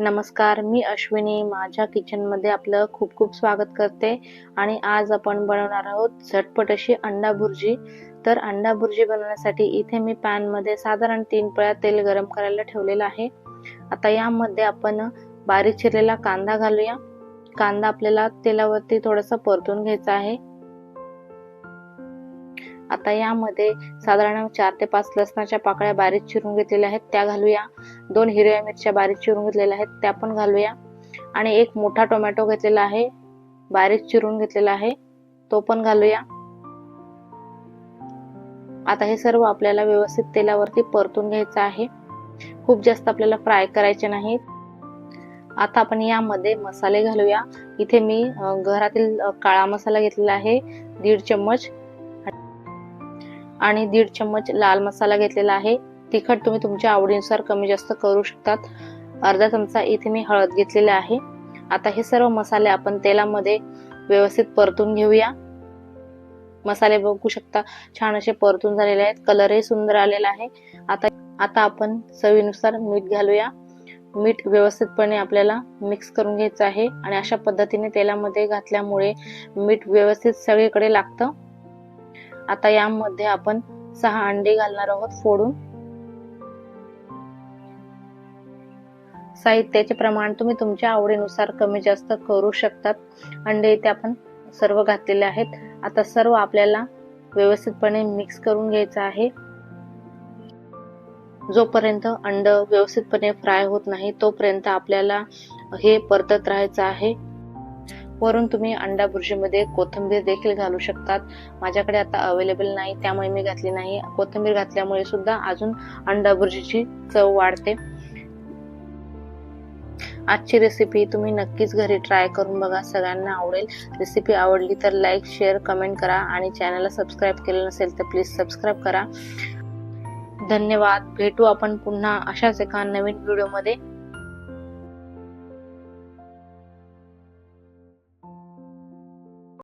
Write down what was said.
नमस्कार मी अश्विनी. माझ्या किचनमध्ये आपलं खूप खूप स्वागत करते. आणि आज आपण बनवणार आहोत झटपट अशी अंडा भुर्जी. तर अंडा भुर्जी बनवण्यासाठी इथे मी पॅनमध्ये साधारण तीन पळ्या तेल गरम करायला ठेवलेलं आहे. आता यामध्ये आपण बारीक चिरलेला कांदा घालूया. कांदा आपल्याला तेलावरती थोडासा परतून घ्यायचा आहे. आता यामध्ये साधारण चार ते पाच लसणाच्या पाकळ्या बारीक चिरून घेतलेल्या आहेत त्या घालूया. दोन हिरव्या मिरच्या बारीक चिरून घेतलेल्या आहेत त्या पण घालूया. आणि एक मोठा टोमॅटो घेतलेला आहे बारीक चिरून घेतलेला आहे तो पण घालूया. आता हे सर्व आपल्याला व्यवस्थित तेलावरती परतून घ्यायचं आहे. खूप जास्त आपल्याला फ्राय करायचे नाहीत. आता आपण यामध्ये मसाले घालूया. इथे मी घरातील काळा मसाला घेतलेला आहे दीड चम्मच. आणि दीड चम्मच लाल मसाला घेतलेला आहे. तिखट तुम्ही तुमच्या आवडीनुसार कमी जास्त करू शकतात. अर्धा चमचा इथे मी हळद घेतलेला आहे. आता हे सर्व मसाले आपण तेलामध्ये व्यवस्थित परतून घेऊया. मसाले बघू शकता छान असे परतून झालेले आहेत. कलरही सुंदर आलेला आहे. आता आता आपण चवीनुसार मीठ घालूया. मीठ व्यवस्थितपणे आपल्याला मिक्स करून घ्यायचं आहे आणि अशा पद्धतीने तेलामध्ये घातल्यामुळे मीठ व्यवस्थित सगळीकडे लागतं. आता यामध्ये आपण सहा अंडे घालणार आहोत फोडून. साहित्याचे प्रमाण तुम्ही तुमच्या आवडीनुसार कमी जास्त करू शकतात. अंडे इथे आपण सर्व घातलेले आहेत. आता सर्व आपल्याला व्यवस्थितपणे मिक्स करून घ्यायचं आहे. जोपर्यंत अंड व्यवस्थितपणे फ्राय होत नाही तोपर्यंत आपल्याला हे परतत राहायचं आहे. वरून तुम्ही अंडा भुर्जीमध्ये कोथिंबीर देखील घालू शकतात. माझ्याकडे आता अवेलेबल नाही त्यामुळे मी घातली नाही. कोथिंबीर घातल्यामुळे सुद्धा अजून अंडा भुर्जीची चव वाढते. आजची रेसिपी तुम्ही नक्कीच घरी ट्राय करून बघा सगळ्यांना आवडेल. रेसिपी आवडली तर लाईक शेअर कमेंट करा आणि चॅनलला सबस्क्राईब केलं नसेल तर प्लीज सबस्क्राईब करा. धन्यवाद. भेटू आपण पुन्हा अशाच एका नवीन व्हिडिओमध्ये